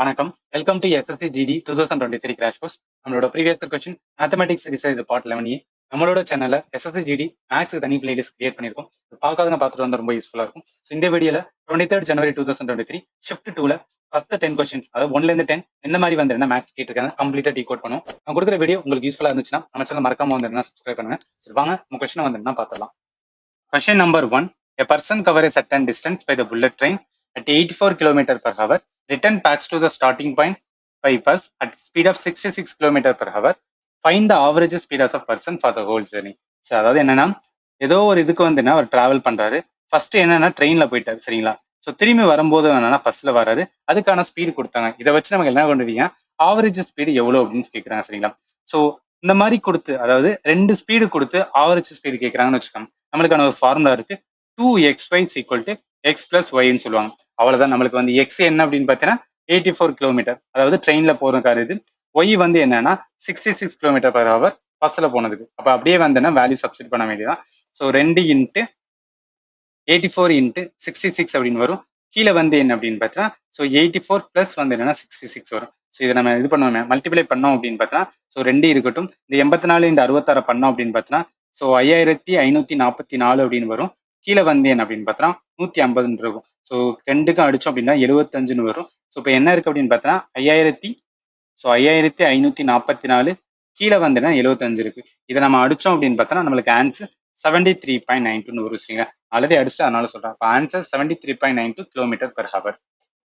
வணக்கம். Welcome to SSC GD two thousand twenty three crash course நம்மளோட previous question mathematics series இது part eleven நம்மளோட சேனல்ல SSC GT மேக்ஸ்க்கு தனி பிளேலிஸ்ட் கிரியேட் பண்ணிருக்கோம். இது பார்க்காதவங்க பார்த்துட்டு வந்து ரொம்ப யூஸ்ஃபுல்லா இருக்கும். ஸோ இந்த வீடியோல twenty third January two thousand twenty three shift டூல பத்து டென் கொஸ்டின்ஸ் அதாவது ஒன்ல இருந்து டென் இந்த மாதிரி வந்து என்ன மேக்ஸ் கேட்டிருக்காங்க கம்ப்ளீட்டா டீ கோட் பண்ணுவோம். நான் கொடுக்குற வீடியோ உங்களுக்கு யூஸ்ஃபுல்லா இருந்துச்சுன்னா நம்ம சேனல் மறக்காம வந்து சப்ஸ்கிரைப் பண்ணுங்க. சரி வாங்க உங்க கொஸ்டின் வந்து பார்த்துடலாம். Question number one person person cover a certain distance by the bullet train at 84 km per hour, return back to the starting point. By bus at speed of 66 km per hour. Find the average speed of the person for the whole journey. So அதாவது என்னன்னா ஏதோ ஒரு இதுக்கு வந்து என்ன hour travel பண்றாரு. First என்னன்னா ட்ரெயின்ல போயிட்டாரு சரிங்களா? ஸோ திரும்பி வரும்போது என்னன்னா பஸ்ல வராரு. அதுக்கான ஸ்பீடு கொடுத்தாங்க. இதை வச்சு நமக்கு என்ன பண்ணுவீங்க ஆவரேஜ் ஸ்பீடு எவ்வளோ அப்படின்னு கேட்குறாங்க சரிங்களா? ஸோ இந்த மாதிரி கொடுத்து அதாவது ரெண்டு ஸ்பீடு கொடுத்து ஆவரேஜ் ஸ்பீடு கேட்குறாங்கன்னு வச்சுக்கோங்க. நம்மளுக்கான ஒரு ஃபார்முலா இருக்கு. Two X Y equal to X plus ஒய்ன்னு சொல்லுவாங்க. அவ்வளோதான் நம்மளுக்கு வந்து எக்ஸ் என்ன அப்படின்னு பார்த்தீங்கன்னா எயிட்டி ஃபோர் கிலோமீட்டர் அதாவது ட்ரெயினில் போகிற கார் இது. ஒய் வந்து என்னன்னா sixty six kilometre per hour பஸ்ஸில் போனதுக்கு. அப்போ அப்படியே வந்தேன்னா வேல்யூ சப்ஸ்டிட் பண்ண வேண்டியதான் ஸோ ரெண்டு into eighty four into sixty six அப்படின்னு வரும். கீழே வந்து என்ன அப்படின்னு பார்த்தா ஸோ எயிட்டி ஃபோர் பிளஸ் வந்து என்னன்னா சிக்ஸ்டி சிக்ஸ் வரும். ஸோ இதை நம்ம இது பண்ணுவோம். மல்டிப்ளை பண்ணோம் அப்படின்னு பார்த்தா ஸோ ரெண்டு இருக்கட்டும். இந்த எண்பத்தி நாலு இந்த அறுபத்தாறு பண்ணோம் அப்படின்னு பார்த்தீங்கன்னா ஸோ ஐயாயிரத்தி ஐநூற்றி நாற்பத்தி நாலு அப்படின்னு வரும். கீழே வந்தேன் அப்படின்னு பார்த்தா நூத்தி ஐம்பதுன்னு இருக்கும். ஸோ ரெண்டுக்கும் அடிச்சோம் அப்படின்னா எழுபத்தஞ்சுன்னு வரும். ஸோ இப்போ என்ன இருக்கு அப்படின்னு பார்த்தா ஐயாயிரத்தி ஸோ ஐயாயிரத்தி ஐநூத்தி நாற்பத்தி நாலு கீழே வந்தேன்னா எழுபத்தஞ்சு இருக்கு. இதை நம்ம அடிச்சோம் அப்படின்னு பார்த்தா நம்மளுக்கு answer seventy three point nine டூன்னு வரும் சரிங்களா? ஆல்ரெடி அடிச்சுட்டு அதனால சொல்றேன். இப்போ answer seventy three point nine two kilometre per hour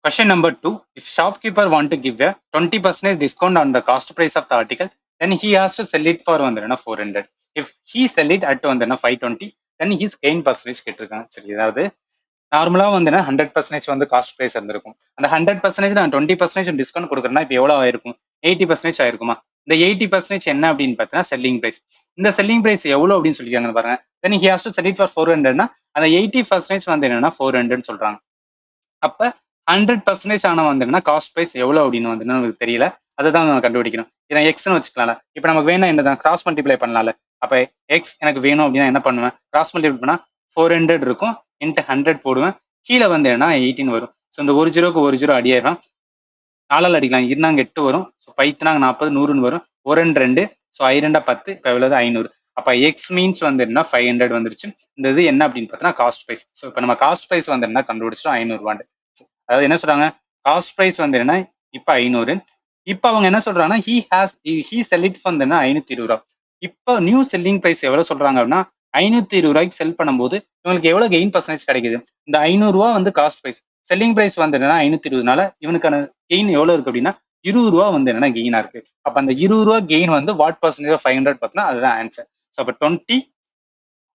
Question number two, if shopkeeper want to give a 20% discount on the cost price of the article, then he has to sell it for வந்து 400. If he sell it at வந்து 520, தென் he's gain percentage கேட்டிருக்காங்க சரி அதாவது நார்மலா வந்து hundred percentage வந்து cost price இருந்திருக்கும். அந்த ஹண்ட்ரட் பர்சன்டேஜ் நான் டுவெண்ட்டி பர்சன்டேஜ் டிஸ்கவுண்ட் கொடுக்குறேன்னா இப்போ எவ்வளோ ஆயிருக்கும்? எயிட்டி பர்சன்டேஜ் ஆயிருக்குமா? இந்த எயிட்டி பர்சன்டேஜ் என்ன அப்படின்னு பார்த்தீங்கன்னா செல்லிங் ப்ரைஸ் இந்த செல்லிங் ப்ரைஸ் எவ்வளோ அப்படின்னு சொல்லியிருக்காங்க பாருங்க. Then he has to sell it for four ஹண்ட்ரட்னா அந்த எயிட்டி பர்சன்டேஜ் வந்து என்னன்னா ஃபோர் ஹண்ட்ரட் சொல்றாங்க. அப்போ ஹண்ட்ரட் பர்சன்டேஜ் ஆனால் வந்து காஸ்ட் ப்ரைஸ் எவ்வளோ அப்படின்னு வந்து நமக்கு தெரியல. அதை தான் நம்ம கண்டுபிடிக்கணும். இதை எக்ஸ்னு வச்சுக்கலாம்ல. இப்போ நமக்கு வேணும் என்னதான்? கிராஸ் மல்டிப்ளை பண்ணலாம்ல. அப்போ எக்ஸ் எனக்கு வேணும் அப்படின்னா என்ன பண்ணுவேன்? கிராஸ் மல்டிபிள் ஃபோர் ஹண்ட்ரட் இருக்கும். இன்ட்டு ஹண்ட்ரட் போடுவேன். கீழே வந்து என்ன எயிட்டின் வரும். ஸோ இந்த ஒரு ஜீரோக்கு ஒரு ஜீரோ அடியாயிரம். நாலால் அடிக்கலாம். இருந்தாங்க எட்டு வரும். ஸோ பைத்துனாங்க நாற்பது நூறுன்னு வரும். ஒரு ரெண்டு ரெண்டு. ஸோ ஐரெண்டா பத்து. இப்போ எவ்வளவு ஐநூறு. அப்போ எக்ஸ் மீன்ஸ் வந்து என்ன ஃபைவ் ஹண்ட்ரட் வந்துருச்சு. இந்த இது என்ன அப்படின்னு பார்த்தோன்னா காஸ்ட் ப்ரைஸ் ஸோ இப்போ நம்ம காஸ்ட் ப்ரைஸ் வந்து என்ன கண்டுபிடிச்சோம் ஐநூறுவாண்டு அதாவது என்ன சொல்றாங்க? காஸ்ட் ப்ரைஸ் வந்து என்ன இப்போ ஐநூறு. இப்போ அவங்க என்ன சொல்றாங்கன்னா he has he sell it வந்து என்ன ஐநூத்தி இருபது ரூபா. இப்போ நியூ செல்லிங் ப்ரைஸ் எவ்வளோ சொல்றாங்க அப்படின்னா ஐநூத்தி இருபது ரூபாய்க்கு செல் பண்ணும்போது இவங்களுக்கு எவ்வளோ கெயின் பர்சன்டேஜ் கிடைக்குது? இந்த ஐநூறுரூவா வந்து காஸ்ட் ப்ரைஸ் செல்லிங் ப்ரைஸ் வந்து என்னன்னா ஐநூத்தி இருபதுனால இவனுக்கான கெயின் எவ்வளோ இருக்கு அப்படின்னா இருபது ரூபா வந்து என்னன்னா கெயினா இருக்கு. அப்ப அந்த இருபது ரூபா கெயின் வந்து வாட் பர்சன்டேஜ் ஃபைவ் ஹண்ட்ரட் பார்த்தீங்கன்னா அதுதான் ஆன்சர் ஸோ அப்போ டுவெண்ட்டி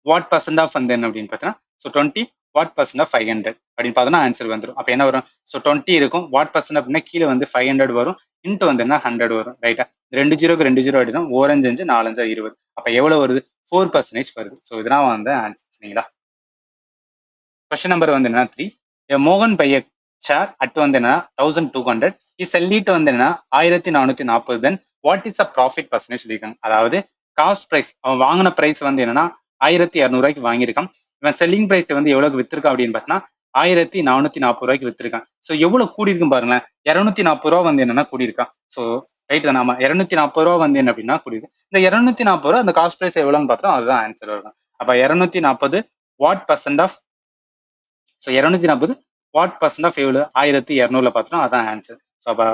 வாட் பர்சன்ட் ஆஃப் வந்து என்ன அப்படின்னு பார்த்தீங்கன்னா so twenty what person of five hundred அப்படின்னு பார்த்தோன்னா ஆன்சர் வந்துடும் அப்போ என்ன வரும்? ஸோ டுவெண்ட்டி இருக்கும். வாட் பர்சன் அப்படின்னா கீழே வந்து ஃபைவ் ஹண்ட்ரட் வரும். இன்ட்டு வந்து என்ன ஹண்ட்ரட் வரும் ரைட்டா ரெண்டு ஜீரோக்கு ரெண்டு ஜீரோ அடிதான் ஓரஞ்சு அஞ்சு நாலஞ்சா இருபது. அப்போ எவ்வளோ வருது? ஃபோர் பர்சன்டேஜ் வருது. ஸோ இதெல்லாம் வந்து ஆன்சர் சரிங்களா? கொஸ்டின் நம்பர் வந்து என்ன த்ரீ மோகன் பைய சார் அட் வந்து என்ன தௌசண்ட் டூ ஹண்ட்ரட் இஸ் செல்லிட்டு வந்து என்னன்னா ஆயிரத்தி நானூத்தி நாற்பது. Then what is a profit percentage சொல்லியிருக்காங்க. அதாவது காஸ்ட் ப்ரைஸ் அவன் வாங்கின ப்ரைஸ் வந்து என்னன்னா ஆயிரத்தி இரநூறுவாய்க்கு வாங்கியிருக்கான். இவன் செல்லிங் ப்ரைஸ் வந்து எவ்வளவுக்கு வித்திருக்கான் அப்படின்னு பார்த்தீங்கன்னா ஆயிரத்தி நானூத்தி நாற்பது ரூபாய்க்கு வித்திருக்கான். ஸோ எவ்வளவு கூடியிருக்கும் பாருங்களேன். இரநூத்தி நாற்பது ரூபா வந்து என்னன்னா கூடியிருக்கான். ஸோ ரைட் நாம இரநூத்தி நாற்பது ரூபா வந்து என்ன அப்படின்னா கூடியிருக்கு. இந்த இரநூத்தி நாற்பது ரூபா அந்த காஸ்ட் ப்ரைஸ் எவ்வளோன்னு பார்த்தோம் அதுதான் ஆன்சர் வரும். அப்ப இரநூத்தி நாற்பது வாட் பர்சன்ட் ஆஃப் ஸோ இரநூத்தி நாற்பது வாட் பர்சன்ட் ஆஃப் எவ்வளோ ஆயிரத்தி இரநூறுல பார்த்தோம் அதான் ஆன்சர் ஸோ அப்போ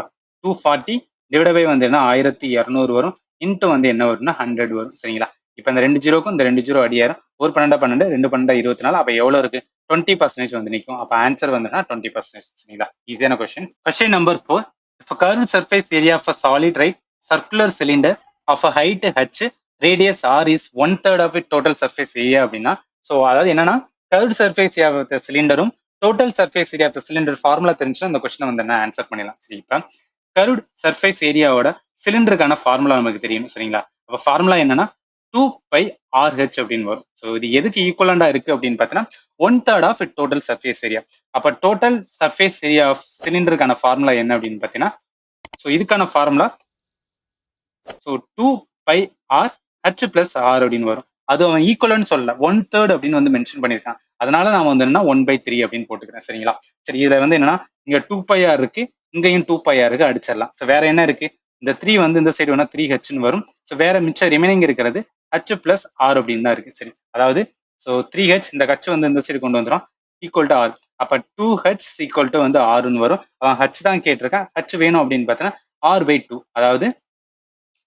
டூ ஃபார்ட்டி டிவைட் பை வந்து என்ன? ஆயிரத்தி இரநூறு வரும். இன்ட்டு வந்து என்ன வரும்னா ஹண்ட்ரட் வரும். சரிங்களா? இப்போ இந்த ரெண்டு ஜீரோக்கும் இந்த ரெண்டு ஜீரோ அடியாயிரம் ஒரு பன்னெண்டா பன்னெண்டு ரெண்டு பன்னெண்டா இருபத்தி நாலு அப்போ எவ்வளோ இருக்கு? டுவெண்ட்டி பர்சன்டேஜ் வந்து நிற்கும் அப்போ ஆன்சர் வந்துன்னா டுவெண்ட்டி பர்சன்டேஜ் சரிங்களா? ஈஸியான question question number four if curve surface area of a solid right circular cylinder of a height H radius R is one third of it total surface area அப்படின்னா so அதாவது என்னன்னா curve surface area of the சிலிண்டரும் total surface area of the cylinder formula தெரிஞ்சுன்னா அந்த question வந்து என்ன answer பண்ணிடலாம். சரி இப்போ கர்வ் சர்ஃபேஸ் ஏரியாவோட சிலிண்டருக்கான ஃபார்முலா நமக்கு தெரியும் சரிங்களா? அப்போ ஃபார்முலா என்னன்னா டூ பை ஆர்ஹெச் அப்படின்னு வரும். ஸோ இது எதுக்கு ஈக்குவலண்டா இருக்கு அப்படின்னு பார்த்தீங்கன்னா one third of it total surface area அப்போ டோட்டல் சர்ஃபேஸ் ஏரியா ஆஃப் சிலிண்டருக்கான ஃபார்முலா என்ன அப்படின்னு பார்த்தீங்கன்னா ஸோ இதுக்கான formula so two pi R H plus R அப்படின்னு வரும். அது அவன் ஈக்குவலன்னு சொல்லல. ஒன் தேர்ட் அப்படின்னு வந்து மென்ஷன் பண்ணியிருக்கான். அதனால நான் வந்து என்னன்னா ஒன் பை த்ரீ அப்படின்னு போட்டுக்கிறேன். சரிங்களா? சரி இதுல வந்து என்னன்னா இங்க டூ பை ஆர் இருக்கு இங்கேயும் டூ பை ஆருக்கு அடிச்சிடலாம். ஸோ வேற என்ன இருக்கு? இந்த த்ரீ வந்து இந்த சைடு வேணா த்ரீ ஹெச்னு வரும். ஸோ வேற மிச்சம் ரிமைனிங் இருக்கிறது ஹச் பிளஸ் ஆர் அப்படின்னு தான் இருக்கு. சரி. அதாவது ஸோ த்ரீ ஹெச் இந்த ஹச் வந்து இந்த சைடு கொண்டு வந்துடும் ஈக்குவல் டு ஆர் அப்ப டூ ஹெச் ஈக்குவல் டு வந்து ஆறுன்னு வரும். அவன் ஹச் தான் கேட்டிருக்கான். ஹச் வேணும் அப்படின்னு பார்த்தீங்கன்னா ஆர் பை டூ அதாவது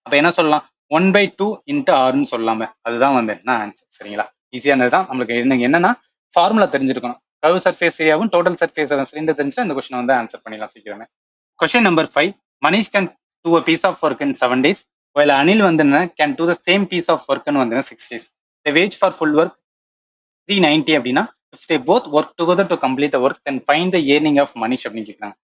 அப்ப என்ன சொல்லலாம்? ஒன் பை டூ இன்ட்டு ஆறுன்னு சொல்லலாமே அதுதான் வந்து என்ன ஆன்சர் சரிங்களா? ஈஸியானது தான். நம்மளுக்கு என்னன்னா ஃபார்முலா தெரிஞ்சிருக்கணும். கர்வ் சர்ஃபேஸ் ஏரியாவும் டோட்டல் சர்ஃபேஸ் சிலிண்டர் தெரிஞ்சுட்டு அந்த கொஸ்டின் வந்து ஆன்சர் பண்ணிடலாம் சீக்கிரமே. Question number five Manish can do a piece of work in seven days while Anil வந்து can do the same piece of ஒர்க்னு வந்து six days the wage for full work three ninety அப்படின்னா if they both work together to complete the work then find the earning of Manish அப்படின்னு கேட்குறாங்க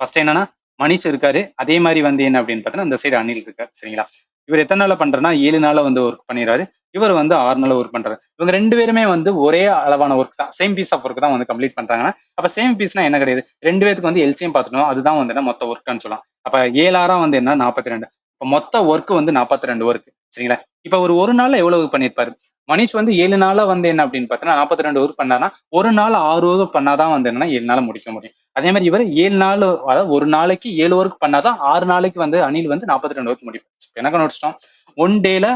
first என்னன்னா மனிஷ் இருக்காரு அதே மாதிரி வந்து என்ன அப்படின்னு பார்த்தீங்கன்னா இந்த சைடு அனில் இருக்காரு சரிங்களா? இவர் எத்தனை நாள் பண்றேன்னா ஏழு நாள் வந்து ஒர்க் பண்ணிடுறாரு. இவர் வந்து ஆறு நாள் ஒர்க் பண்றாரு. இவங்க ரெண்டு பேருமே வந்து ஒரே அளவான ஒர்க் தான். சேம் பீஸ் ஆஃப் ஒர்க் தான் வந்து கம்ப்ளீட் பண்றாங்கன்னா அப்ப சேம் பீஸ்னா என்ன கிடையாது? ரெண்டு பேருக்கு வந்து எல்சியம் பார்த்துட்டோம் அதுதான் வந்து என்ன மொத்த ஒர்க்னு சொல்லலாம். அப்ப ஏழாயிரம் வந்து என்ன? நாற்பத்தி ரெண்டு இப்போ மொத்த ஒர்க் வந்து நாற்பத்தி ரெண்டு ஒர்க் சரிங்களா? இப்போ ஒரு ஒரு நாள்ல எவ்வளவு பண்ணியிருப்பாரு? மனிஷ் வந்து ஏழு நாளா வந்து என்ன அப்படின்னு பார்த்தீங்கன்னா நாற்பத்தி ரெண்டு ஒர்க் பண்ணானா ஒரு நாள் ஆறு ஒர்க் பண்ணாதான் வந்து என்னன்னா ஏழு நாள் முடிக்க முடியும். அதே மாதிரி இவர் ஏழு நாள் அதாவது ஒரு நாளைக்கு ஏழு ஒர்க் பண்ணாதான் ஆறு நாளைக்கு வந்து அணில் வந்து நாற்பத்தி ரெண்டு ஒர்க் முடியும் எனக்கு கண்டுபிடிச்சிட்டோம் ஒன் டேல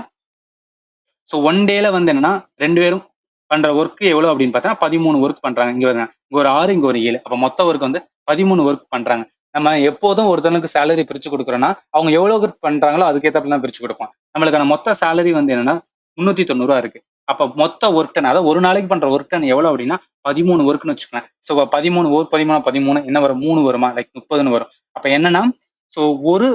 ஸோ ஒன் டேல வந்து என்னன்னா ரெண்டு பேரும் பண்ற ஒர்க் எவ்வளவு அப்படின்னு பார்த்தா பதிமூணு ஒர்க் பண்றாங்க. இங்க வருங்க இங்க ஒரு ஆறு இங்க ஒரு ஏழு. அப்ப மொத்த ஒர்க் வந்து பதிமூணு ஒர்க் பண்றாங்க. நம்ம எப்போதும் ஒருத்தனுக்கு சேலரி பிரிச்சு கொடுக்குறோம்னா அவங்க எவ்வளவு ஒர்க் பண்றாங்களோ அதுக்கேற்றப்ப தான் பிரிச்சு கொடுப்போம் நம்மளுக்கான மொத்த சேலரி வந்து என்னன்னா முன்னூத்தி தொண்ணூறுவா இருக்கு. அப்ப மொத்த ஒர்க் டன் அதாவது ஒரு நாளைக்கு பண்ற ஒர்க் டன் எவ்வளவு அப்படின்னா பதிமூணு ஒர்க்னு வச்சுக்கலாம் ஸோ பதிமூணு ஒர்க் பதிமூணு பதிமூணு என்ன வரும் மூணு வருமா? லைக் முப்பதுன்னு வரும். அப்ப என்னன்னா ஸோ ஒரு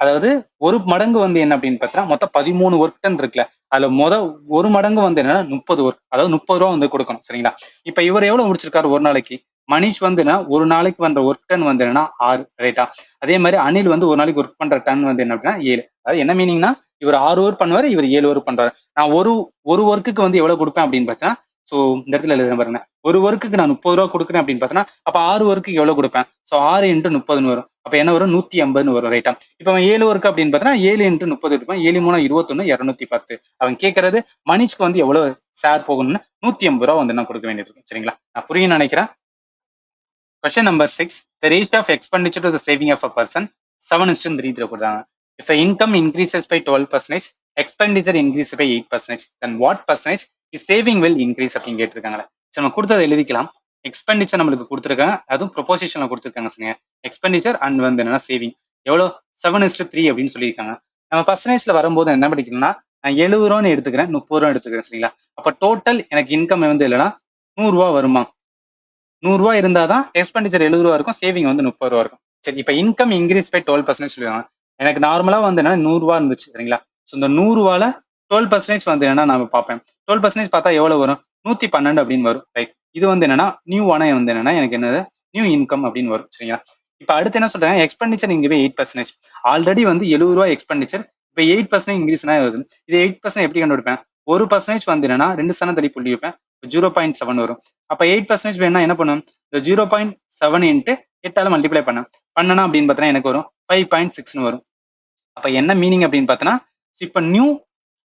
அதாவது ஒரு மடங்கு வந்து என்ன அப்படின்னு பார்த்தா மொத்தம் பதிமூணு ஒர்க் டன் இருக்குல்ல. அதுல மொத ஒரு மடங்கு வந்து என்னன்னா முப்பது ஒர்க் அதாவது முப்பது ரூபா வந்து கொடுக்கணும் சரிங்களா? இப்ப இவர் எவ்வளவு முடிச்சிருக்காரு ஒரு நாளைக்கு? மனிஷ் வந்து ஒரு நாளைக்கு வந்த ஒர்க் டன் வந்து என்னன்னா ஆறு ரைட்டா அதே மாதிரி அனில் வந்து ஒரு நாளைக்கு ஒர்க் பண்ற டன் வந்து என்ன அப்படின்னா ஏழு. அதாவது என்ன மீனிங்னா இவர் ஆறு ஒர்க் பண்ணுவாரு இவர் ஏழு ஒர்க் பண்றாரு. நான் ஒரு ஒரு ஒர்க்குக்கு வந்து எவ்வளவு கொடுப்பேன் அப்படின்னு பார்த்தா ஸோ இந்த இடத்துல எழுதுறேன் பாருங்க. ஒரு ஒர்க்குக்கு நான் முப்பது ரூபா கொடுக்குறேன் அப்படின்னு பார்த்தோன்னா அப்போ ஆறு ஒர்க்குக்கு எவ்வளோ கொடுப்பேன்? ஸோ ஆறு இன்ட்டு முப்பதுன்னு வரும். அப்போ என்ன வரும்? நூத்தி ஐம்பதுன்னு வரும் ரைட்டா இப்போ அவன் ஏழு ஒர்க் அப்படின்னு பார்த்தா ஏழு இன்ட்டு முப்பது இருப்பான் ஏழு மூணு இருபத்தொன்னு இரநூத்தி பத்து. அவன் கேட்கறது மனிஷ்க்கு வந்து எவ்வளவு ஷேர் போகணும்னு நூத்தி ஐம்பது ரூபா வந்து நான் கொடுக்க வேண்டியது இருக்கும் சரிங்களா? நான் புரியும் நினைக்கிறேன். Question number six the rate of expenditure to the saving of a person seven instance ரீதியில் கொடுத்தாங்க. If income increases by twelve percentage expenditure increase by eight percentage then what percentage saving will increase அப்படின்னு கேட்டிருக்காங்களே சரி நம்ம கொடுத்ததை எழுதிக்கலாம். Expenditure நம்மளுக்கு கொடுத்துருக்காங்க. அதுவும் ப்ரொபோசிஷனில் கொடுத்துருக்காங்க சரிங்க எக்ஸ்பெண்டிச்சர் அண்ட் வந்து என்னன்னா சேவிங் எவ்வளோ செவன் இஸ்ட் த்ரீ அப்படின்னு சொல்லியிருக்காங்க. நம்ம பர்சனேஜில் வரும்போது என்ன படிக்கணும்னா நான் எழுபது ரூபான்னு எடுத்துக்கிறேன் முப்பது ரூபா எடுத்துக்கிறேன் சரிங்களா? அப்போ டோட்டல் எனக்கு இன்கம் வந்து இல்லைன்னா நூறுரூவா வருமா? நூறுரூவா இருந்தால் தான் எக்ஸ்பெண்டிச்சர் எழுபது ரூபா இருக்கும் சேவிங் வந்து முப்பது ரூபா இருக்கும். சரி இப்போ income increase by twelve percentage சொல்லிடுவாங்க எனக்கு நார்மலாக வந்து என்ன நூறுரூவா இருந்துச்சு சரிங்களா? ஸோ இந்த நூறுரூவால டுவெல் பர்சன்டேஜ் வந்து என்னன்னா நம்ம பார்ப்பேன். டுவெல் பர்சன்டேஜ் பார்த்தா எவ்வளோ வரும்? நூற்றி பன்னெண்டு அப்படின்னு வரும். ரைட் இது வந்து என்னன்னா நியூ ஆன வந்து என்னன்னா எனக்கு என்னது? நியூ இன்கம் அப்படின்னு வரும். சரிங்களா? இப்போ அடுத்து என்ன சொல்றாங்க? எக்ஸ்பெண்டிச்சர் இங்கே எயிட் பர்சன்டேஜ் ஆல்ரெடி வந்து எழுபது ரூபா எக்ஸ்பெண்டிச்சர் இப்போ எயிட் பர்சன்ட் இன்க்ரீஸ்னா வருது. இது எயிட் பர்சன்ட் எப்படி கண்டுபிடிப்பேன்? ஒரு பர்சன்டேஜ் வந்து என்னன்னா ரெண்டு சனம் தள்ளி புள்ளி வைப்பேன். ஜீரோ பாயிண்ட் செவன் வரும். அப்போ எயிட் பர்சன்டேஜ் வேணா என்ன பண்ணும்? இந்த ஜீரோ பாயிண்ட் செவன் இன்ட்டு எட்டால மல்டிப்ளை பண்ணேன். பண்ணனா அப்படின்னு பார்த்தீங்கன்னா எனக்கு வரும். ஃபைவ் பாயிண்ட் சிக்ஸ்னு வரும். அப்போ என்ன மீனிங் அப்படின்னு பார்த்தோன்னா இப்போ நியூ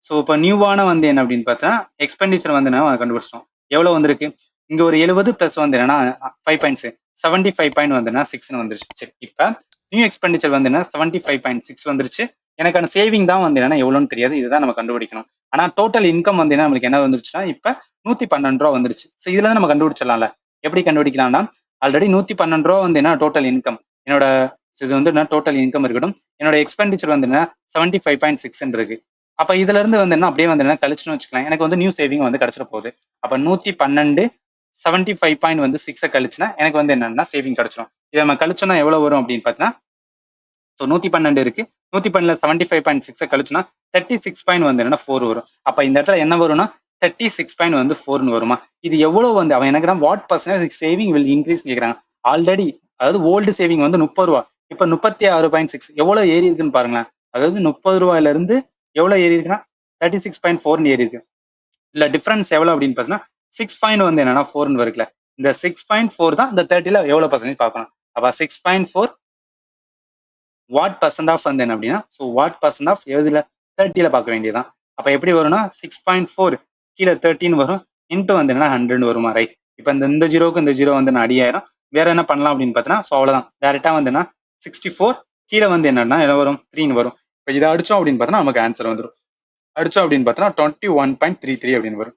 ஸோ இப்போ நியூவான வந்து என்ன அப்படின்னு பார்த்தா எக்ஸ்பெண்டிச்சர் வந்து நான் கண்டுபிடிச்சிட்டோம். எவ்வளோ வந்திருக்கு? இங்கே ஒரு எழுபது ப்ளஸ் வந்து என்னன்னா five points seventy five point வந்துன்னா சிக்ஸ்னு வந்துருச்சு. சரி இப்போ நியூ எக்ஸ்பெண்டிச்சர் வந்து என்ன? செவன்டி ஃபைவ் பாயிண்ட் சிக்ஸ் வந்துருச்சு. எனக்கான சேவிங் தான் வந்து என்னன்னா எவ்வளோன்னு தெரியாது. இதுதான் நம்ம கண்டுபிடிக்கணும். ஆனால் டோட்டல் இன்கம் வந்து என்ன? நம்மளுக்கு என்ன வந்துருச்சுன்னா இப்போ நூற்றி பன்னெண்டு ரூபா வந்துருச்சு. ஸோ இதுல நம்ம கண்டுபிடிச்சிடலாம்ல. எப்படி கண்டுபிடிக்கலாம்னா ஆல்ரெடி நூற்றி பன்னெண்டு ரூபா வந்து என்ன? டோட்டல் இன்கம் என்னோட இது வந்து என்ன? டோட்டல் இன்கம் இருக்கட்டும். என்னோட எக்ஸ்பெண்டிச்சர் வந்து என்ன? செவன்டி ஃபைவ் பாயிண்ட் சிக்ஸ் இருக்கு. அப்ப இதுல இருந்து வந்து என்ன அப்படியே வந்து என்ன கழிச்சுன்னு வச்சுக்கலாம். எனக்கு வந்து நியூ சேவிங் வந்து கிடைச்சிட போகுது. அப்ப நூத்தி பன்னெண்டு செவன்டி ஃபைவ் பாயிண்ட் வந்து சிக்ஸை கழிச்சுனா எனக்கு வந்து என்னன்னா சேவிங் கிடைச்சிடும் இதை நம்ம கழிச்சோம்னா எவ்வளவு வரும் அப்படின்னு பார்த்தீங்கன்னா ஸோ நூத்தி பன்னெண்டு இருக்கு. நூத்தி பன்னெண்டுல செவன்டி ஃபைவ் பாயிண்ட் சிக்ஸை கழிச்சுனா தேர்ட்டி சிக்ஸ் பாயிண்ட் வந்து என்னன்னா ஃபோர் வரும். அப்ப இந்த இடத்துல என்ன வரும்னா தேர்ட்டி சிக்ஸ் பாயிண்ட் வந்து ஃபோர்னு வருமா? இது எவ்வளவு வந்து அவன் எனக்கு what percentage saving will increase கேட்குறாங்க ஆல்ரெடி அதாவது ஓல்டு சேவிங் வந்து முப்பது ரூபா. இப்ப முப்பத்தி ஆறு பாயிண்ட் சிக்ஸ் எவ்வளவு ஏறி இருக்குன்னு பாருங்களேன். அதாவது முப்பது ரூபாயில இருந்து எவ்வளவு ஏறி இருக்குன்னா? தேர்ட்டி சிக்ஸ் பாயிண்ட் ஃபோர்னு ஏறி இருக்கு. இல்ல டிஃபரன்ஸ் எவ்வளவு அப்படின்னு பார்த்தீங்கன்னா சிக்ஸ் பாயிண்ட் வந்து என்னன்னா ஃபோர்னு இருக்குல்ல இந்த சிக்ஸ் பாயிண்ட் ஃபோர் தான் இந்த தேர்ட்டில எவ்வளவு பர்சன்டேஜ் பார்க்கணும். அப்போ six point four what percent of வந்து என்ன அப்படின்னா ஸோ வாட் பர்சன்ட் ஆஃப் எதுல? தேர்ட்டியில பார்க்க வேண்டியதுதான். அப்போ எப்படி வரும்னா சிக்ஸ் பாயிண்ட் ஃபோர் கீழே தேர்ட்டின் வரும். இன்ட்டு வந்து என்னன்னா ஹண்ட்ரட் வருமா? ரைட் இப்போ இந்த இந்த ஜீரோக்கு இந்த ஜீரோ வந்து நான் அடியாயிரம் வேற என்ன பண்ணலாம் அப்படின்னு பார்த்தீங்கன்னா ஸோ அவ்வளோதான் டேரெக்டாக வந்து என்ன சிக்ஸ்டி ஃபோர் கீழே வந்து என்னன்னா என்ன வரும்? த்ரீன்னு வரும். இப்போ இதை அடிச்சோம் அப்படின்னு பார்த்தோன்னா நமக்கு ஆன்சர் வந்துடும் அடிச்சோம் அப்படின்னு பார்த்தோம்னா twenty one point three three அப்படின்னு வரும்.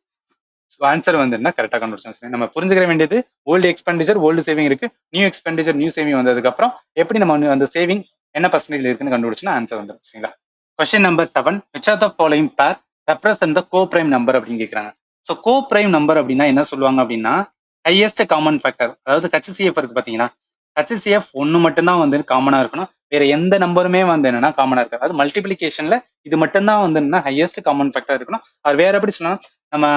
ஸோ ஆன்சர் வந்து கரெக்டாக கண்டுபிடிச்சோம் நம்ம புரிஞ்சுக்க வேண்டியது ஓல்டு எக்ஸ்பெண்டிச்சர் ஓல்டு சேவிங் இருக்கு. நியூ எக்ஸ்பெண்டிச்சர் நியூ சேவிங் வந்ததுக்கப்புறம் எப்படி நம்ம அந்த சேவிங் என்ன பர்சன்டேஜ் இருக்குன்னு கண்டுபிடிச்சுன்னா ஆன்சர் வந்துடும் சரிங்களா? Question number seven which are the following pair represent the co prime number அப்படின்னு கேட்குறாங்க ஸோ கோ பிரைம் நம்பர் அப்படின்னா என்ன சொல்லுவாங்க அப்படின்னா ஹையஸ்ட் காமன் ஃபேக்டர் அதாவது ஹச்சிசிஎஃப் இருக்கு பார்த்தீங்கன்னா ஹச்சிசிஎஃப் ஒன்று மட்டும்தான் வந்து காமனாக இருக்கணும். வேற எந்த நம்பருமே வந்து என்னன்னா காமனாக இருக்காது. அது மல்டிபிளிகேஷன்ல இது மட்டும்தான் வந்து என்ன ஹையஸ்ட் காமன் ஃபேக்டர் இருக்கணும். அது வேற எப்படி சொன்னா நம்ம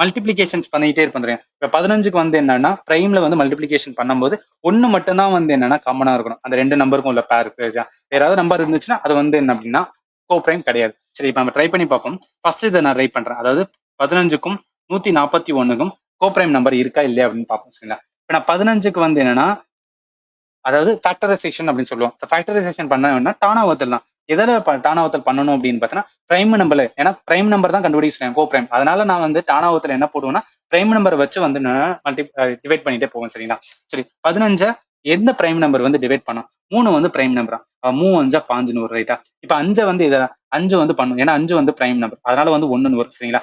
மல்டிபிளிகேஷன்ஸ் பண்ணிக்கிட்டே இருப்போம் இப்போ பதினஞ்சுக்கு வந்து என்னன்னா பிரைம்ல வந்து மல்டிபிளிகேஷன் பண்ணும்போது ஒன்று மட்டும்தான் வந்து என்னன்னா காமனாக இருக்கணும். அந்த ரெண்டு நம்பருக்கும் உள்ள பேர் வேற ஏதாவது நம்பர் இருந்துச்சுன்னா அது வந்து என்ன அப்படின்னா கோ பிரைம் கிடையாது. சரி இப்போ நம்ம ட்ரை பண்ணி பார்ப்போம். ஃபர்ஸ்ட் இதை நான் ட்ரை பண்றேன். அதாவது பதினஞ்சுக்கும் நூத்தி நாற்பத்தி ஒண்ணுக்கும் கோ பிரைம் நம்பர் இருக்கா இல்லையா அப்படின்னு பார்ப்போம் சரிங்களா? இப்போ நான் பதினஞ்சுக்கு வந்து என்னன்னா அதாவது ஃபேக்டரைசேஷன் அப்படின்னு சொல்லுவோம். ஃபேக்டரைசேஷன் பண்ண டானாவத்தல் தான். எதில் டானாவத்தல் பண்ணணும் அப்படின்னு பார்த்தீங்கன்னா பிரைம் நம்பர் ஏன்னா பிரைம் நம்பர் தான் கண்டுபிடிச்சிருக்கேன் கோ பிரைம் அதனால நான் வந்து டானாவத்தில் என்ன போடுவேன்னா பிரைம் நம்பர் வச்சு வந்து நான் மல்டி டிவைட் பண்ணிட்டே போவேன் சரிங்களா? சரி பதினஞ்சை எந்த பிரைம் நம்பர் வந்து டிவைட் பண்ணும் மூணு வந்து பிரைம் நம்பரா மூணு அஞ்சா பாஞ்சுன்னு வரும் ரைட்டா இப்ப அஞ்சை வந்து இதை அஞ்சு வந்து பண்ணும் ஏன்னா அஞ்சு வந்து பிரைம் நம்பர் அதனால வந்து ஒன்னு வரும் சரிங்களா?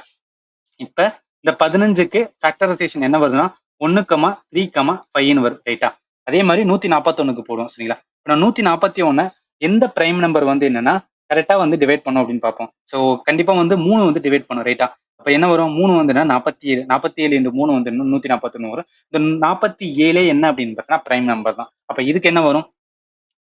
இப்ப இந்த பதினஞ்சுக்கு ஃபேக்டரைசேஷன் என்ன வருதுன்னா ஒன்னு கமா த்ரீ கமா ஃபைவ்னு வரும் ரைட்டா அதே மாதிரி நூத்தி நாற்பத்தொன்னுக்கு போடுவோம் சரிங்களா? இப்போ நான் நூத்தி நாற்பத்தி ஒன்னு எந்த பிரைம் நம்பர் வந்து என்னன்னா கரெக்டா வந்து டிவைட் பண்ணும் அப்படின்னு பார்ப்போம். ஸோ கண்டிப்பா வந்து மூணு வந்து டிவைட் பண்ணும் ரைட்டா அப்ப என்ன வரும்? மூணு வந்துன்னா நாற்பத்தி ஏழு நாற்பத்தி ஏழு இன்று மூணு வந்து நூத்தி நாற்பத்தொன்னு வரும். இந்த நாற்பத்தி ஏழே என்ன அப்படின்னு பார்த்தீங்கன்னா பிரைம் நம்பர் தான். அப்ப இதுக்கு என்ன வரும்?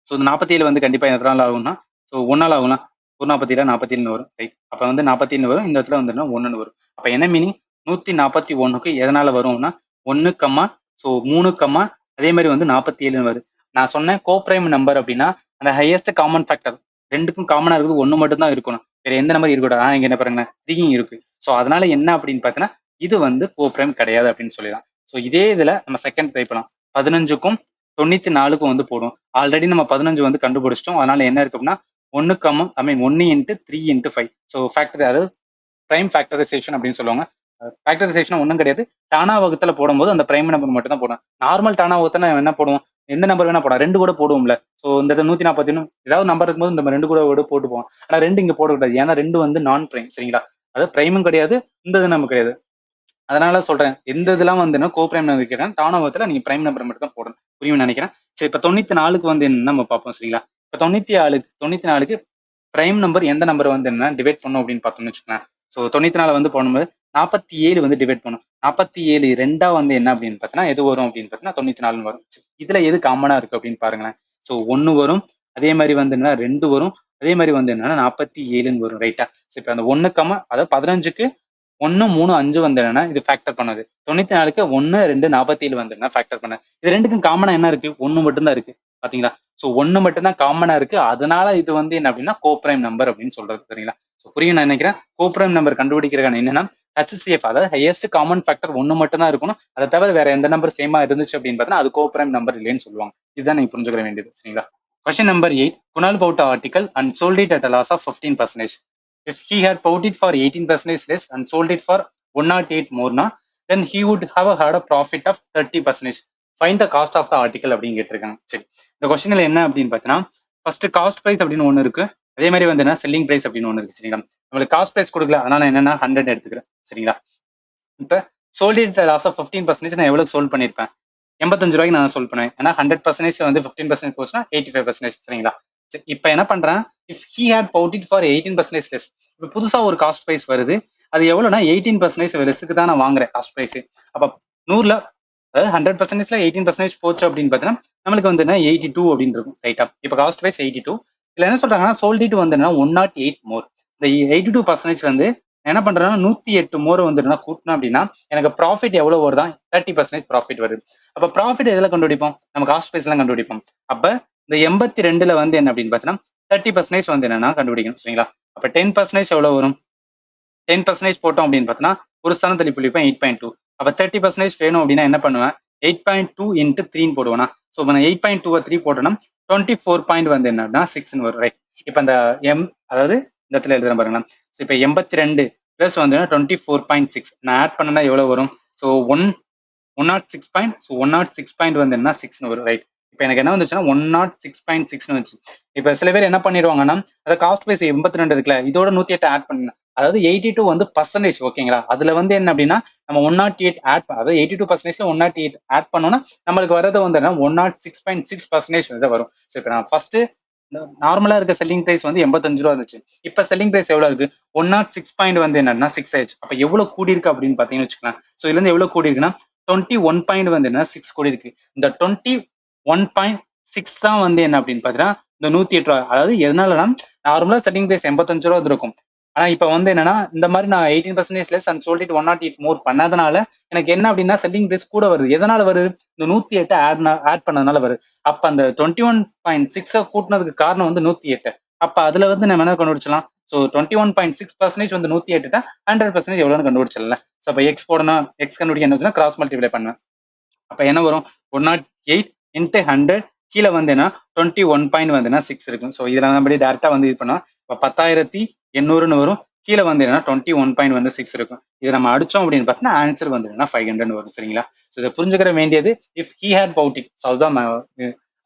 ஸோ இந்த நாற்பத்தி ஏழு வந்து கண்டிப்பா எத்தனை நாள் ஆகும்னா ஸோ ஒன்னால் ஆகும்னா ஒரு நாற்பத்தி ஏழு நாற்பத்தி ஏழு வரும் ரைட் அப்ப வந்து நாற்பத்தி ஏழு வரும் இந்த இடத்துல வந்து ஒன்னு வரும். அப்ப என்ன மீனிங் நூத்தி நாற்பத்தி ஒன்றுக்கு எதனால வரும்னா ஒன்னு கம்மா ஸோ மூணு கம்மா அதே மாதிரி வந்து நாற்பத்தி ஏழுன்னு வருது. நான் சொன்னேன் கோப்ரைம் நம்பர் அப்படின்னா அந்த ஹையஸ்ட் காமன் ஃபேக்டர் ரெண்டுக்கும் காமனாக இருக்குது ஒன்று மட்டும் தான் இருக்கணும். வேற எந்த நம்பர் இருக்கக்கூடாது. ஆனால் இங்கே என்ன பாருங்க த்ரீயும் இருக்கு. ஸோ அதனால என்ன அப்படின்னு பார்த்தீங்கன்னா இது வந்து கோப்ரைம் கிடையாது அப்படின்னு சொல்லலாம் ஸோ இதே இதில் நம்ம செகண்ட் டைப் பண்ணலாம். பதினஞ்சுக்கும் தொண்ணூத்தி நாலுக்கும் வந்து போடும். ஆல்ரெடி நம்ம பதினஞ்சு வந்து கண்டுபிடிச்சிட்டோம். அதனால என்ன இருக்கு அப்படின்னா ஒன்று கம்மம் ஐ மீன் ஒன்று into three into five so factor அதாவது பிரைம் ஃபேக்டரைசேஷன் அப்படின்னு சொல்லுவாங்க. ஃபேக்டரைசேஷன் ஒன்றும் கிடையாது. டானா வகுத்தில் போடும்போது அந்த பிரைம் நம்பர் மட்டும் தான் போடும் நார்மல் டானா வகுத்துல என்ன போடுவோம்? எந்த நம்பர் வேணா போடலாம். ரெண்டு கூட போடுவோம்ல. ஸோ இந்த நூத்தி நாற்பத்தி ஒன்று ஏதாவது நம்பர் இருக்கும்போது நம்ம ரெண்டு கூட விட போட்டு போவோம். ஆனால் ரெண்டு இங்கே போடக்கூடாது ஏன்னா ரெண்டு வந்து நான் பிரைம் சரிங்களா அதாவது பிரைமும் கிடையாது இந்த இது நமக்கு கிடையாது. அதனால சொல்றேன் எந்த இதெல்லாம் வந்து கோ பிரைம் வைக்கிறேன். தானவத்துல நீங்க பிரைம் நம்பர் மட்டும் தான் போடணும். புரியும் நினைக்கிறேன். சரி இப்போ தொண்ணூத்தி நாலுக்கு வந்து என்ன நம்ம பார்ப்போம் சரிங்களா? இப்போ தொண்ணூத்தி ஆளுக்கு தொண்ணூத்தி நாலுக்கு பிரைம் நம்பர் எந்த நம்பர் வந்து என்ன டிவைட் பண்ணும் அப்படின்னு பார்த்தோம்னு வச்சுக்கோங்க ஸோ தொண்ணூத்தி நாலு வந்து போடும்போது நாற்பத்தி ஏழு வந்து டிவைட் பண்ணும். நாற்பத்தி ஏழு ரெண்டா வந்து என்ன அப்படின்னு பார்த்தீங்கன்னா எது வரும் அப்படின்னு பார்த்தீங்கன்னா தொண்ணூத்தி நாலு வரும். இதுல எது காமனா இருக்கு அப்படின்னு பாருங்களேன். ஸோ ஒன்னு வரும் அதே மாதிரி வந்து என்னன்னா ரெண்டு வரும். அதே மாதிரி வந்து என்னன்னா நாற்பத்தி ஏழுன்னு வரும் ரைட்டா இப்போ அந்த ஒன்னு கம்ம அதாவது பதினஞ்சுக்கு ஒன்னு மூணு அஞ்சு வந்து என்னன்னா இது ஃபேக்டர் பண்ணது. தொண்ணூத்தி நாலுக்கு ஒன்னு ரெண்டு நாற்பத்தி ஏழு வந்து என்ன ஃபேக்டர் பண்ணது. இது ரெண்டுக்கும் காமனா என்ன இருக்கு? ஒன்னு மட்டும்தான் இருக்கு. பாத்தீங்களா? ஸோ ஒன்னு மட்டும்தான் காமனா இருக்கு. அதனால இது வந்து என்ன அப்படின்னா கோப்ரைம் நம்பர் அப்படின்னு சொல்றது சரிங்களா? ஸோ புரியும் நான் நினைக்கிறேன். கோப்ரைம் நம்பர் கண்டுபிடிக்கிறதுக்கான என்னன்னா ஹச்சிசிஎஃப் அதாவது ஹையஸ்ட் காமன் ஃபேக்டர் ஒன்று மட்டும் தான் இருக்கணும். அதை தவிர வேற எந்த நம்பர் சேமா இருந்துச்சு அப்படின்னு பார்த்தீங்கன்னா அது கோப்ரைம் நம்பர் இல்லைன்னு சொல்லுவாங்க. இதுதான் நீங்க புரிஞ்சுக்க வேண்டியது சரிங்களா? Question number eight Kunal bought article and sold it at loss of fifteen percentage if he had bought it for 18 percentage less and sold it for 108 more na then he would have had a profit of 30 percentage. Find the cost of the article அப்படின்னு கேட்டிருக்காங்க. சரி இந்த கொஸ்டின்ல என்ன அப்படின்னு பார்த்தீங்கன்னா first cost price அப்படின்னு ஒன்று இருக்கு. அதே மாதிரி வந்து என்ன? செல்லிங் ப்ரைஸ் அப்படின்னு ஒன்று இருக்கு சரிங்களா? நம்மளுக்கு காஸ்ட் ப்ரைஸ் கொடுக்கல அதனால என்னன்னா ஹண்ட்ரட் எடுத்துக்கிறேன். சரிங்களா? இப்போ sold loss of fifteen percentage நான் எவ்வளவு சோல்வ் பண்ணியிருப்பேன் எண்பத்தஞ்சு ரூபாய்க்கு நான் சோல்வ் பண்ணுவேன். ஏன்னா ஹண்ட்ரட் பர்சன்டேஜ் வந்து ஃபிஃப்டீன் பர்சன்டேஜ் போச்சுன்னா எயிட்டி ஃபைவ் பர்சன்டேஜ் சரிங்களா இப்போ என்ன பண்றேன்? If he had bought it for eighteen percentage less இப்போ புதுசாக ஒரு காஸ்ட் ப்ரைஸ் வருது. அது எவ்வளோனா எயிட்டீன் பர்சன்டேஜ் லெஸ்ஸுக்கு தான் நான் வாங்குறேன் காஸ்ட் ப்ரைஸ் அப்போ நூறுல அதாவது ஹண்ட்ரட் பர்சன்டேஜ்ல எயிட்டீன் பர்சன்டேஜ் போச்சு அப்படின்னு பார்த்தீங்கன்னா நம்மளுக்கு வந்து என்ன? எயிட்டி டூ அப்படின்னு இருக்கும் ரைட்டா இப்போ காஸ்ட் ப்ரைஸ் எயிட்டி டூ இல்லை என்ன சொல்றாங்கன்னா சோல்டிட்டு வந்து ஒன் நாட் எயிட் மோர் இந்த எயிட்டி டூ பர்சன்டேஜ் வந்து என்ன பண்றேன்னா நூத்தி எட்டு மோர் வந்துட்டுனா கூட்டினா அப்படின்னா எனக்கு ப்ராஃபிட் எவ்வளவு வருதா? தேர்ட்டி பர்சன்டேஜ் ப்ராஃபிட் வருது. அப்ப ப்ராஃபிட் எதுல கண்டுபிடிப்போம்? நம்ம காஸ்ட் ப்ரைஸ் எல்லாம் கண்டுபிடிப்போம். அப்ப இந்த எண்பத்தி ரெண்டுல வந்து என்ன அப்படின்னு பாத்தீங்கன்னா தேர்ட்டி பர்சன்டேஜ் வந்து என்னன்னா கண்டுபிடிக்கணும். சரிங்களா? அப்ப டென் பர்சன்டேஜ் எவ்வளவு வரும்? டென் பர்சன்டேஜ் போட்டோம் அப்படின்னு பார்த்தீங்கன்னா ஒரு ஸ்தானம் தள்ளி புள்ளிப்பேன் எயிட் பாயிண்ட் டூ அப்ப தேர்ட்டி பர்சன்டேஜ் வேணும் அப்படின்னா என்ன பண்ணுவேன்? எயிட் பாயிண்ட் டூ இன்ட்டு த்ரீன்னு போடுவேன்னா ஸோ இப்போ நான் எயிட் பாயிண்ட் டூ த்ரீ போட்டோம்னா டுவெண்ட்டி ஃபோர் பாயிண்ட் வந்து என்னன்னா சிக்ஸ்னு வரும். ரைட் இப்போ இந்த எம் அதாவது இந்த இடத்துல எழுதுறேன் பாருங்களேன். இப்போ எண்பத்தி ரெண்டு ப்ளஸ் வந்து டுவெண்ட்டி ஃபோர் பாயிண்ட் சிக்ஸ் நான் ஆட் பண்ணனா எவ்வளோ வரும்? So one one naught six point so one naught six point வந்து என்ன சிக்ஸ்னு வரும் ரைட் இப்போ எனக்கு என்ன வந்துச்சுன்னா ஒன் நாட் சிக்ஸ் பாயிண்ட் சிக்ஸ்னு வந்துச்சு. இப்போ சில பேர் என்ன பண்ணிடுவாங்கன்னா அதை காஸ்ட் வைஸ் எண்பத்தி ரெண்டு இருக்குல்ல இதோட நூத்தி எட்டு ஆட் பண்ண. அதாவது எயிட்டி டூ வந்து பர்சன்டேஜ் ஓகேங்களா அதுல வந்து என்ன அப்படின்னா நம்ம ஒன் நாட் எயிட் ஆட் அதாவது எயிட்டி டூ பர்சன்டேஜ்ல ஒன் நாட் எயிட் ஆட் பண்ணோம்னா நம்மளுக்கு வரது வந்து one naught six point six percentage வந்து வரும். ஸோ இப்போ நான் ஃபர்ஸ்ட் நார்மலா இருக்க செல்லிங் பிரைஸ் வந்து எண்பத்தஞ்சு ரூபா இருந்துச்சு. இப்போ செல்லிங் பிரைஸ் எவ்வளவு இருக்கு? ஒன் நாட் சிக்ஸ் பாயிண்ட் வந்து என்னன்னா சிக்ஸ் ஆயிடுச்சு. அப்போ எவ்வளவு கூடி இருக்கு அப்படின்னு பாத்தீங்கன்னு வச்சுக்கலாம். ஸோ இதுல இருந்து எவ்வளவு கூடி இருக்குன்னா டுவெண்ட்டி ஒன் பாயிண்ட் வந்து என்னன்னா சிக்ஸ் கூடி இருக்கு இந்த டுவெண்ட்டி ஒன் பாயிண்ட் சிக்ஸ் தான் வந்து என்ன அப்படின்னு பார்த்தீங்கன்னா இந்த நூத்தி எட்டு ரூபா. அதாவது எதனாலனா நார்மலா செல்லிங் பிரைஸ் எண்பத்தஞ்சு ரூபா இருக்கும் ஆனா இப்போ வந்து என்னன்னா இந்த மாதிரி நான் எயிட்டீன் பர்சன்டேஜ் லெஸ் அண்ட் சொல்லிட்டு ஒன் நாட் எயிட் மோர் பண்ணாதனால எனக்கு என்ன அப்படின்னா செல்லிங் பிரைஸ் கூட வருது. எதனால வருது? இந்த நூத்தி எட்டு ஆட் ஆட் பண்ணதுனால வருது. அப்ப அந்த டுவெண்ட்டி ஒன் பாயிண்ட் சிக்ஸை கூட்டினதுக்கு காரணம் வந்து நூத்தி எட்டு. அப்ப அதுல வந்து நம்ம என்ன கண்டுபிடிச்சலாம்? So twenty one point six percentage வந்து நூத்தி எட்டுட்டா ஹண்ட்ரட் பர்சன்டேஜ் எவ்வளோன்னு கண்டுபிடிச்சிடல ஸோ அப்போ எக்ஸ் போடணும். எக்ஸ் கண்டுபிடிக்க என்ன கிராஸ் மல்டிப்ளை பண்ணுவேன். அப்ப என்ன வரும்? One naught eight into hundred கீழே வந்து என்ன? டுவெண்ட்டி ஒன் பாயிண்ட் வந்து சிக்ஸ் இருக்கும். ஸோ இதில் நம்ம டேரக்டா வந்து இது பண்ணோம் இப்போ பத்தாயிரத்தி எண்ணூறுன்னு வரும். கீழே வந்து என்னன்னா டுவெண்ட்டி ஒன் பாயிண்ட் வந்து சிக்ஸ் இருக்கும். இதை நம்ம அடிச்சோம் அப்படின்னு பார்த்தீங்கன்னா ஆன்சர் வந்து ஃபைவ் ஹண்ட்ரட் வரும் சரிங்களா? ஸோ இதை புரிஞ்சுக்கிற வேண்டியது இஃப் ஹி ஹேட் பவுட்டிங் ஸோ அதுதான்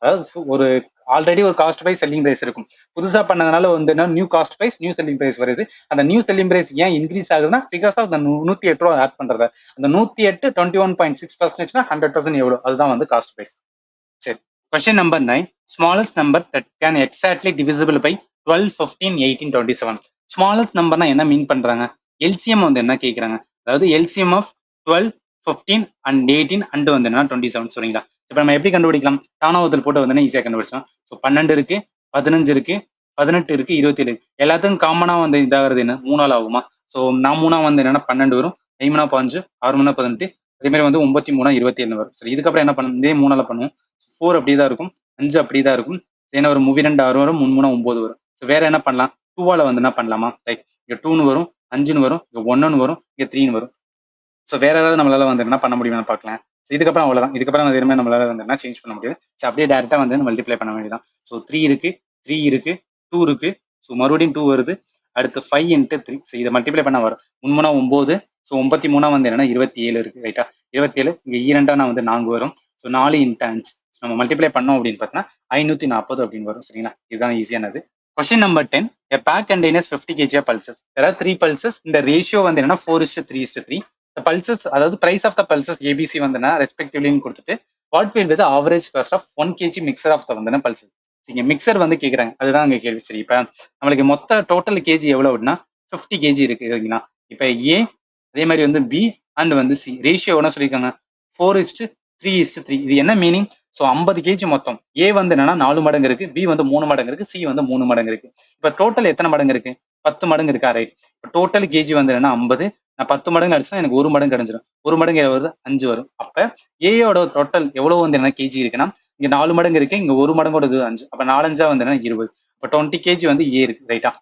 அதாவது ஒரு ஆல்ரெடி ஒரு காஸ்ட் ப்ரைஸ் செல்லிங் பிரைஸ் இருக்கும். புதுசாக பண்ணதுனால வந்து என்ன new cost price new selling price வருது. அந்த நியூ செல்லிங் பிரைஸ் ஏன் இன்க்ரீஸ் ஆகுதுன்னா பிகாஸ் ஆஃப் அந்த எட்டு ரூபா ஆட் பண்ணுறது அந்த நூற்றி எட்டு டுவெண்ட்டி ஒன் பாயிண்ட் சிக்ஸ் பர்சன்டேஜ்னா ஹண்ட்ரட் பர்சன்ட் எவ்வளோ? அதுதான் வந்து காஸ்ட் ப்ரைஸ் சரி. Question number nine smallest number that can exactly divisible by twelve fifteen eighteen twenty seven smallest நம்பர்னா என்ன மீன் பண்றாங்க? எல்சிஎம் வந்து என்ன கேட்குறாங்க அதாவது LCM of twelve fifteen and eighteen and வந்து என்ன டுவெண்ட்டி செவன் சொல்றீங்களா இப்போ நம்ம எப்படி கண்டுபிடிக்கலாம்? தானாவத்தில் போட்டு வந்து ஈஸியாக கண்டுபிடிச்சோம் ஸோ பன்னெண்டு இருக்கு பதினஞ்சு இருக்கு பதினெட்டு இருக்கு இருபத்தி ஏழு எல்லாத்துக்கும் காமனா வந்து இதாகிறது என்ன? மூணால் ஆகுமா? ஸோ நான் மூணா வந்து என்னன்னா பன்னெண்டு வரும். ஐமனா பாஞ்சு ஆறு மணா பதினெட்டு. அதே மாதிரி வந்து ஒன்பத்தி மூணா இருபத்தி ஏழு வரும். சரி இதுக்கப்புறம் என்ன பண்ண இதே மூணால பண்ணுவோம். ஃபோர் அப்படி தான் இருக்கும். அஞ்சு அப்படி தான் இருக்கும். ஏன்னா ஒரு மூவி ரெண்டு ஆறு வரும் மூணு மூணா ஒன்பது வரும். ஸோ வேற என்ன பண்ணலாம்? டூவால வந்து என்ன பண்ணலாமா? ரைட் இங்க டூன்னு வரும் அஞ்சுன்னு வரும் இங்க ஒன்னு வரும் இங்க த்ரீன்னு வரும். ஸோ வேற ஏதாவது நம்மளால வந்து என்ன பண்ண முடியும்னு பார்க்கலாம். ஸோ இதுக்கப்புறம் அவ்வளோதான் இதுக்கப்புறம் வந்து எதுவுமே நம்மளால வந்து என்ன சேஞ்ச் பண்ண முடியாது. ஸோ அப்படியே டேரெக்டாக வந்து மல்டிப்ளை பண்ண வேண்டியதான் ஸோ த்ரீ இருக்கு த்ரீ இருக்கு டூ இருக்கு. ஸோ மறுபடியும் டூ வருது. அடுத்து ஃபைவ் இன்ட்டு த்ரீ ஸோ இதை மல்டிப்ளை பண்ண வரும். முன்மூணா ஒம்பது ஸோ ஒன்பத்தி மூணா வந்து என்னன்னா இருபத்தி ஏழு இருக்கு ரைட்டா இருபத்தி ஏழு இங்கே ஈரெண்டானா வந்து நான்கு வரும். ஸோ நாலு இன்ட்டு அஞ்சு. நம்ம மல்டிப்ளை பண்ணோம் அப்படின்னு பார்த்தீங்கன்னா ஐநூற்றி நாற்பது அப்படின்னு வரும். சரிங்களா? இதுதான் ஈஸியானது question number ten a pack containers fifty KG of pulses அதாவது த்ரீ பல்சஸ் இந்த ரேஷியோ வந்து என்னன்னா four is to three is to three pulses அதாவது price of the pulses ABC வந்துன்னா ரெஸ்பெக்டிவ்லின்னு கொடுத்துட்டு what will with average cost of one KG mixture of the வந்து pulses நீங்கள் மிக்சர் வந்து கேட்குறாங்க அதுதான் அங்கே கேள்வி சரி. இப்போ நம்மளுக்கு மொத்த டோட்டல் கேஜி எவ்வளோ அப்படின்னா ஃபிஃப்டி கேஜி இருக்கு சரிங்களா? இப்போ ஏ அதே மாதிரி வந்து பி அண்ட் வந்து சி ரேஷியோ என்ன சொல்லியிருக்காங்க? Four is to three is to three இது என்ன மீனிங் ஸோ ஐம்பது கேஜி மொத்தம். ஏ வந்து என்னன்னா நாலு மடங்கு இருக்கு பி வந்து மூணு மடங்கு இருக்கு சி வந்து மூணு மடங்கு இருக்கு. இப்போ டோட்டல் எத்தனை மடங்கு இருக்கு? பத்து மடங்கு இருக்கா ரைட் இப்போ டோட்டல் கேஜி வந்து என்னன்னா ஐம்பது. நான் பத்து மடங்கு அடிச்சா எனக்கு ஒரு மடங்கு கிடைஞ்சிடும் ஒரு மடங்கு எவ்வளவு வருது? அஞ்சு வரும். அப்ப ஏயோட டோட்டல் எவ்வளவு வந்து என்ன கேஜி இருக்குன்னா இங்க நாலு மடங்கு இருக்கு இங்க ஒரு மடங்கோட இது அஞ்சு. அப்ப நாலஞ்சா வந்து என்ன இருபது. இப்போ டுவெண்ட்டி கேஜி வந்து ஏ இருக்கு ரைட்டா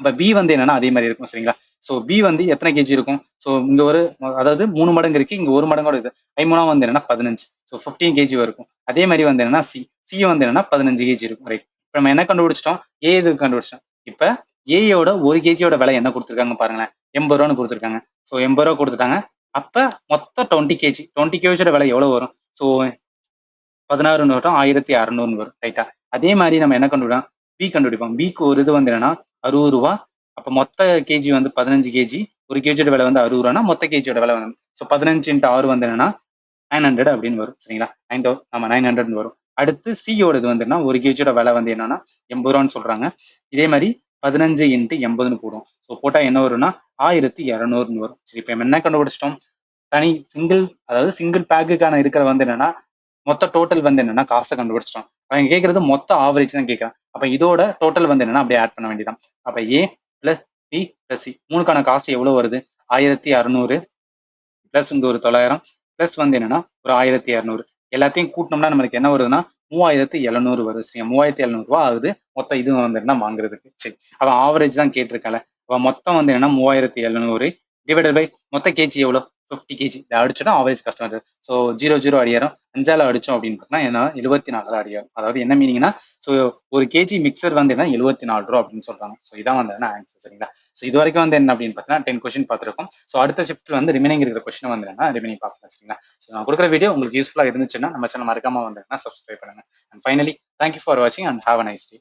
அப்ப பி வந்து என்னன்னா அதே மாதிரி இருக்கும் சரிங்களா? ஸோ பி வந்து எத்தனை கேஜி இருக்கும்? ஸோ இங்க ஒரு அதாவது மூணு மடங்கு இருக்கு இங்க ஒரு மடங்கோட இது. ஐமூணா வந்து என்னன்னா பதினஞ்சு. ஸோ ஃபிஃப்டீன் கேஜி இருக்கும் அதே மாதிரி வந்து என்னன்னா சி சி வந்து என்னன்னா பதினஞ்சு கேஜி இருக்கும் ரைட் இப்போ நம்ம என்ன கண்டுபிடிச்சிட்டோம்? ஏ இது கண்டுபிடிச்சிட்டோம். இப்போ ஏயோட ஒரு கேஜியோட விலை என்ன கொடுத்துருக்காங்க பாருங்களேன். எண்பது ரூபான்னு கொடுத்துருக்காங்க. ஸோ எண்பது ரூபா கொடுத்துட்டாங்க. அப்போ மொத்தம் டுவெண்ட்டி கேஜி டுவெண்ட்டி கேஜியோட விலை எவ்வளோ வரும்? ஸோ பதினாறுன்னு வரும் ஆயிரத்தி அறநூறுன்னு வரும். ரைட்டா அதே மாதிரி நம்ம என்ன கண்டுபிடிப்போம்? பி கண்டுபிடிப்போம். பிக்கு ஒரு இது வந்து என்னன்னா அறுபது ரூபா. அப்போ மொத்த கேஜி வந்து பதினஞ்சு கேஜி ஒரு கேஜியோட விலை வந்து அறுபது ரூபானா மொத்த கேஜியோட விலை வந்து ஸோ பதினஞ்சு இன்ட்டு ஆறு வந்து என்னன்னா நைன் ஹண்ட்ரட் அப்படின்னு வரும் சரிங்களா? நைன் தௌ நம்ம நைன் ஹண்ட்ரட் வரும். அடுத்து சியோட இது வந்துன்னா ஒரு கேஜியோட விலை வந்து என்னன்னா எண்பது ரூபான்னு சொல்றாங்க. இதே மாதிரி பதினஞ்சு இன்ட்டு எண்பதுன்னு போடும் ஸோ போட்டால் என்ன வரும்னா ஆயிரத்தி இரநூறுன்னு வரும். சரி இப்போ என்ன கண்டுபிடிச்சிட்டோம்? தனி சிங்கிள் அதாவது சிங்கிள் பேக்குக்கான இருக்கிற வந்து என்னன்னா மொத்த டோட்டல் வந்து என்னன்னா காசை கண்டுபிடிச்சிட்டோம். அவங்க கேட்கறது மொத்த ஆவரேஜ் தான் கேட்கறான் அப்போ இதோட டோட்டல் வந்து என்னன்னா அப்படியே ஆட் பண்ண வேண்டியதான் அப்போ A plus B plus C மூணுக்கான cost எவ்வளோ வருது? ஆயிரத்தி அறுநூறு பிளஸ் இங்கே ஒரு தொள்ளாயிரம். பிளஸ் வந்து என்னன்னா ஒரு ஆயிரத்தி இரநூறு எல்லாத்தையும் கூட்டினோம்னா நம்மளுக்கு என்ன வருதுன்னா மூவாயிரத்தி எழுநூறு வருது. சரியா? மூவாயிரத்தி எழுநூறுவா ஆகுது. மொத்தம் இது வந்து வாங்குறதுக்கு. சரி. அவன் ஆவரேஜ் தான் கேட்டிருக்கல அவன் மொத்தம் வந்து என்னன்னா மூவாயிரத்தி எழுநூறு டிவைடட் பை மொத்த கேஜி எவ்வளோ ஃபிஃப்டி கேஜி இதை அடிச்சோன்னா ஆவரேஜ் கஷ்டம் ஸோ ஜீரோ ஜீரோ அடியாரம். அஞ்சால அடிச்சோம் அப்படின்னு பார்த்தீங்கன்னா என்ன எழுபத்தி நாலு தான் அடியாரம். அதாவது என்ன மீனிங்னா ஸோ ஒரு கேஜி மிக்சர் வந்து என்ன எழுபத்தி நாலு ரூபா அப்படின்னு சொல்றாங்க. ஸோ இதான் வந்து என்ன ஆன்சர் சரிங்களா? ஸோ இது வரைக்கும் வந்து என்ன அப்படின்னு பார்த்தீங்கன்னா டென் கொஸ்டின் பார்த்துருக்கோம். ஸோ அடுத்த ஷிஃப்ட்ல வந்து ரிமைனிங் இருக்கிற கொஸ்டின் வந்து என்ன ரிமைனிங் பார்க்கலாம் சரிங்களா? ஸோ நான் கொடுக்குற வீடியோ உங்களுக்கு யூஸ்ஃபுல்லாக இருந்துச்சுன்னா நம்ம சேனல் மறக்காம வந்து சப்ஸ்கிரைப் பண்ணுங்க. And finally thank you for வாட்சிங் and have a nice day